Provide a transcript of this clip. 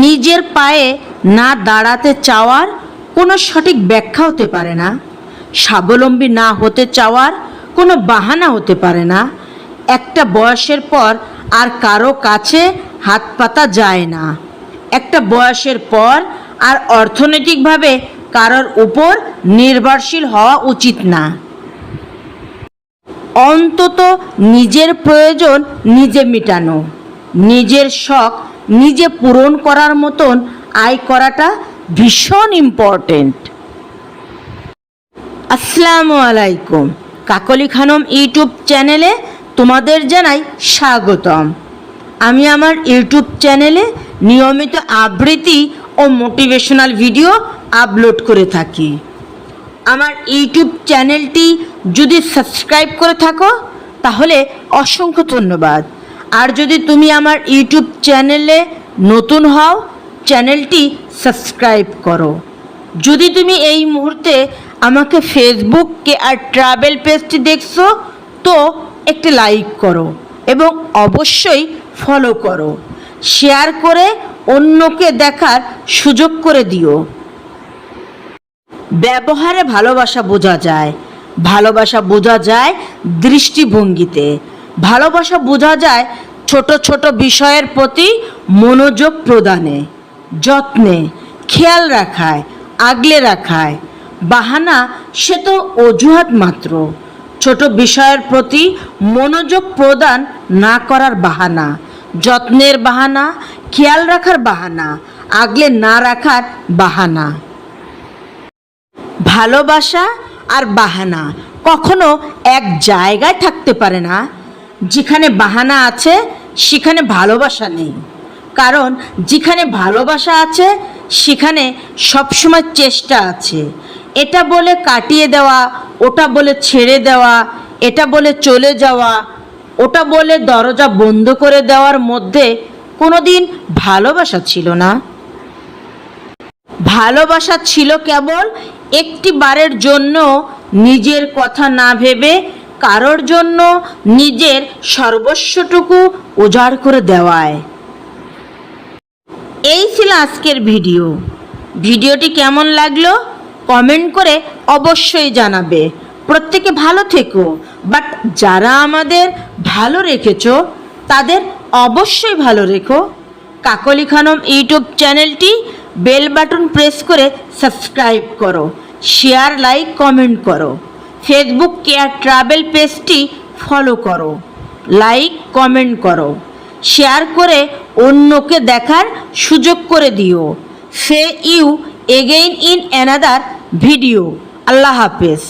নিজের পায়ে না দাঁড়াতে চাওয়ার কোনো সঠিক ব্যাখ্যা হতে পারে না। স্বাবলম্বী না হতে চাওয়ার কোনো বাহানা হতে পারে না। একটা বয়সের পর আর কারও কাছে হাত পাতা যায় না। একটা বয়সের পর আর অর্থনৈতিকভাবে কারোর উপর নির্ভরশীল হওয়া উচিত না। অন্তত নিজের প্রয়োজন নিজে মেটানো, নিজের শখ নিজে পূরণ করার মতন আয় করাটা ভীষণ ইম্পর্টেন্ট আসসালামু আলাইকুম। কাকলি খানম ইউটিউব চ্যানেলে তোমাদের জানাই স্বাগতম। আমি আমার ইউটিউব চ্যানেলে নিয়মিত আবৃত্তি ও মোটিভেশনাল ভিডিও আপলোড করে থাকি। আমার ইউটিউব চ্যানেলটি যদি সাবস্ক্রাইব করে থাকো, তাহলে অসংখ্য ধন্যবাদ। আর যদি তুমি আমার ইউটিউব চ্যানেলে নতুন হও, চ্যানেলটি সাবস্ক্রাইব করো। যদি তুমি এই মুহূর্তে আমাকে ফেসবুককে আর ট্রাভেল পেজটি দেখছ, তো একটি লাইক করো এবং অবশ্যই ফলো করো। শেয়ার করে অন্যকে দেখার সুযোগ করে দিও। ব্যবহারে ভালোবাসা বোঝা যায়। ভালোবাসা বোঝা যায় দৃষ্টিভঙ্গিতে। ভালোবাসা বোঝা যায় ছোট ছোট বিষয়ের প্রতি মনোযোগ প্রদানে, যত্নে, খেয়াল রাখায়, আগলে রাখায়। বাহানা সে তো অজুহাত মাত্র। ছোট বিষয়ের প্রতি মনোযোগ প্রদান না করার বাহানা, যত্নের বাহানা, খেয়াল রাখার বাহানা, আগলে না রাখার বাহানা। ভালোবাসা আর বাহানা কখনো এক জায়গায় থাকতে পারে না। যেখানে বাহানা আছে, সেখানে ভালোবাসা নেই। কারণ যেখানে ভালোবাসা আছে, সেখানে সবসময় চেষ্টা আছে। এটা বলে কাটিয়ে দেওয়া, ওটা বলে ছেড়ে দেওয়া, এটা বলে চলে যাওয়া, ওটা বলে দরজা বন্ধ করে দেওয়ার মধ্যে কোনোদিন ভালোবাসা ছিল না। ভালোবাসা ছিল কেবল একটি বারের জন্য নিজের কথা না ভেবে কারোর জন্য নিজের সর্বস্বটুকু উজাড় করে দেওয়ায়। এই ছিল আজকের ভিডিও। ভিডিওটি কেমন লাগল কমেন্ট করে অবশ্যই জানাবে। প্রত্যেকে ভালো থেকো। বাট যারা আমাদের ভালো রেখেছো, তাদের অবশ্যই ভালো রেখো। কাকলি খানম ইউটিউব চ্যানেলটি বেল বাটন প্রেস করে সাবস্ক্রাইব করো। শেয়ার, লাইক, কমেন্ট করো। ফেসবুক কেয়ার ট্রাভেল পেজটি ফলো করো লাইক কমেন্ট করো শেয়ার করে অন্যকে দেখার সুযোগ করে দিও। See you again in another video আল্লাহ হাফেজ।